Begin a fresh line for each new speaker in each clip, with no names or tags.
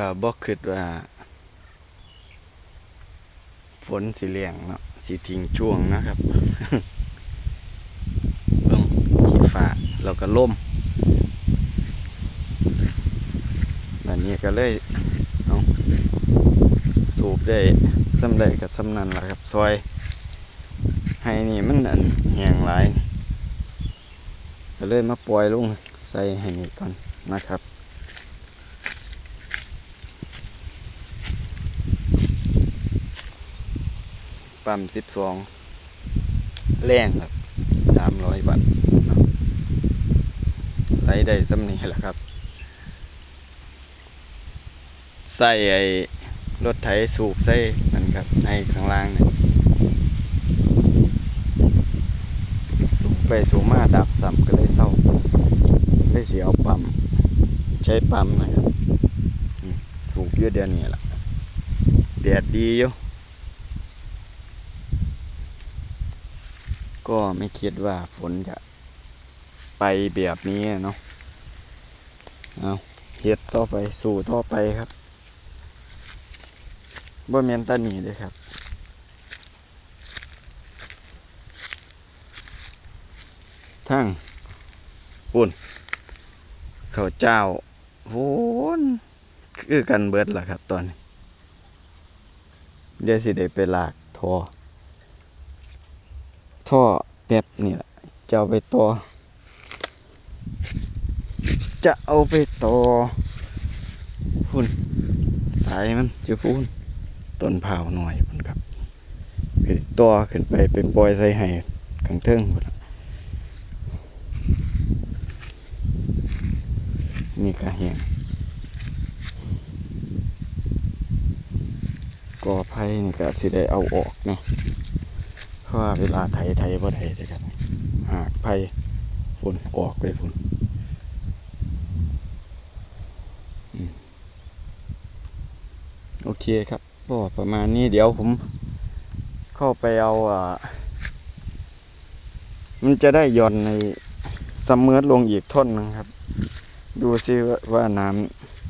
ก็บ่คิดว่า ฝนสิเลียงเนาะสิทิ้งช่วงนะครับเบิ่งขีดฟ้าแล้วก็ล่มแบบนี้ก็เลยเอาสูบได้สำได้กับสำนันล่ะครับซอย ให้นี่มันอันแห้งหลายก็เลยมาปล่อยลงใส่ให้นี่ก่อนนะครับ ปั๊มสิบสองแรงครับสามร้อยวัตต์เนาะไล่ได้สำนี้แหละครับ ใส่ไอ้รถไถสูบใส่มันครับในข้างล่างเนี่ยสูบไปสูบมาดับสัมก็เลยเศร้าได้เสียเอาปั๊มใช้ปั๊มนะครับ สูบเยอะเดือนนี้แหละแดดดีอยู่ ก็ไม่คิดว่าฝนจะไปแบบนี้เนาะเอาเฮ็ดต่อไปสู่ต่อไปครับบ่แม่นตาหนีเลยครับ ทั้งปุ่นข้าเจ้าโหนคือกันเบิดล่ะครับตอนนี้เดี๋ยวสิได้ไปลากทอท่อ แป๊บนี่แหละจะเอาไปต่อ จะเอาไปต่อพุ่นสายมันจะพุ่นต้นเผาหน่อยพุ่นครับคือต่อขึ้นไปไปปล่อยใส่ให้ขังเทิงพุ่นนี่ก็เหียงกอไผ่นี่ก็สิได้เอาออกเนาะเพราะ ว่าเวลาไถไถบ่ได้เลยครับหากไผ่ฝุ่นออกไปฝุ่นโอเคครับก็ประมาณนี้เดี๋ยวผมเข้าไปเอาอ่ามันจะได้ย่อนในซัมเมอลงอีกท่อนนึงครับ ดูซิว่าน้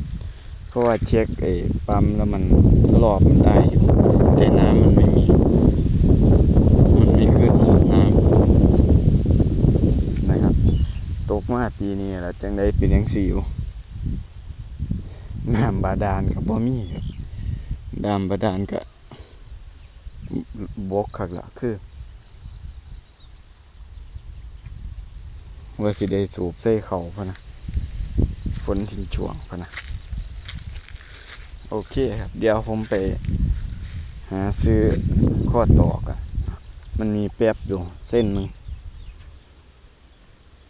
ำเพราะว่าเช็คไอ้ปั๊มแล้วมันรอบมันได้อยู่แต่น้ำมันไม่ขึ้นน้ำนะครับ ต กมาปีนี้แหละจังได้เป็นยังสิวน้ำบาดาลกับบ่มีครับน้ำบาดาลก็บกคักละคือ ว่าสิได้สูบใส่เขาพะนะฝนทิ้งช่วงพะนะโอเคครับ เดี๋ยวผมไป หาซื้อข้อต่อกันมันมีแป๊บอยู่เส้นหนึง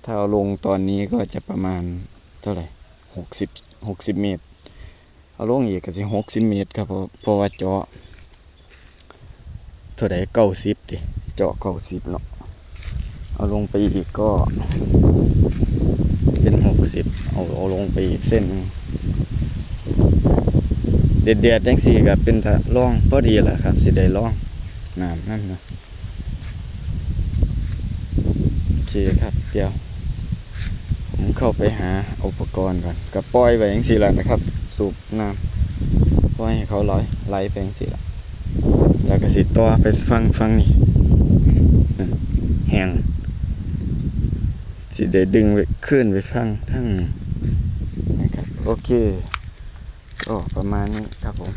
ถ้าเอาลงตอนนี้ก็จะประมาณเท่าไหร่หกสิบหกสิบเมตร เอาลงอีกก็สิหกสิบเมตรครับเพราะเพราะว่าเจาะเท่าไหร่เก้าสิบดิเจาะเก้าสิบเนาะเอาลงไปอีกก็เป็นหกสิบเอาเอาลงไปอีกเส้นหนึ่งเด็ดๆจังสี่ก็เป็นตะล่องพอดีแหละครับ สิได้ล่องน้ำนั่นนะโอเคครับเดี๋ยว ผมเข้าไปหาอุปกรณ์ก่อนก็ปล่อยไปอย่างสี่ละนะครับ สูบน้ำปล่อยให้เขาลอยไหลไปอย่างสี่ละแล้วก็สิต่อไปฟังฟังนี่แหงสิได้ดึงไปขึ้นไปฟังทั้งนะครับโอเคก็ประมาณนี้ครับผม